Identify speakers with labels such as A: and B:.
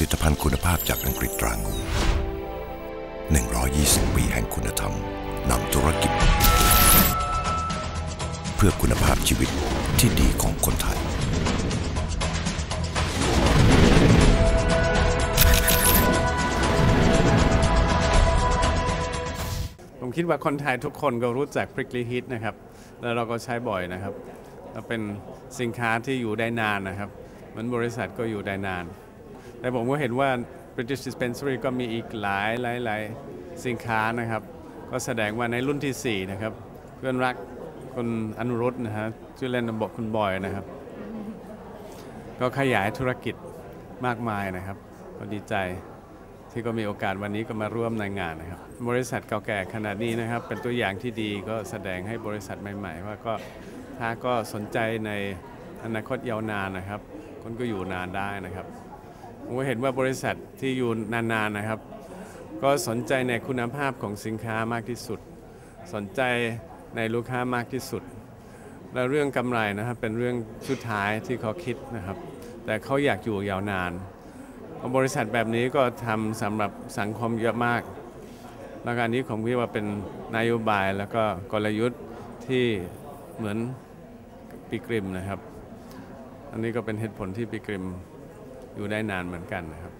A: ลิตภัณฑ์คุณภาพจากอังกฤษตรางู 120 ปีแห่งคุณธรรมนำธุรกิจ เพื่อคุณภาพชีวิตที่ดีของคนไทย
B: ผมคิดว่าคนไทยทุกคนก็รู้จัก Prickly Heat นะครับ แล้วเราก็ใช้บ่อยนะครับแล้วเป็นสินค้าที่อยู่ได้นานนะครับ เหมือนบริษัทก็อยู่ได้นาน แต่ผมก็เห็นว่า British Dispensary ก็มีอีกหลายหลายหลายสินค้านะครับ ก็แสดงว่าในรุ่นที่ 4 นะครับ เพื่อนรักคุณอนุรุตนะฮะชื่อเล่นบอกคุณบอยนะครับ ก็ขยายธุรกิจมากมายนะครับ ก็ดีใจที่ก็มีโอกาสวันนี้ก็มาร่วมในงานนะครับ บริษัทเก่าแก่ขนาดนี้นะครับ เป็นตัวอย่างที่ดีก็แสดงให้บริษัทใหม่ ๆ ว่าก็ถ้าก็สนใจในอนาคตยาวนานนะครับคนก็อยู่นานได้นะครับ ผมเห็นว่าบริษัทที่อยู่นานๆนะครับ ก็สนใจในคุณภาพของสินค้ามากที่สุด สนใจในลูกค้ามากที่สุด และเรื่องกำไรนะครับเป็นเรื่องสุดท้ายที่เขาคิดนะครับ แต่เขาอยากอยู่ยาวนานบริษัทแบบนี้ก็ทำสำหรับสังคมเยอะมากแล้วการนี้ผมคิดว่าเป็นนโยบายแล้วก็กลยุทธ์ที่เหมือนปีกริมนะครับ อันนี้ก็เป็นเหตุผลที่ปีกริม อยู่ได้นานเหมือนกันนะครับ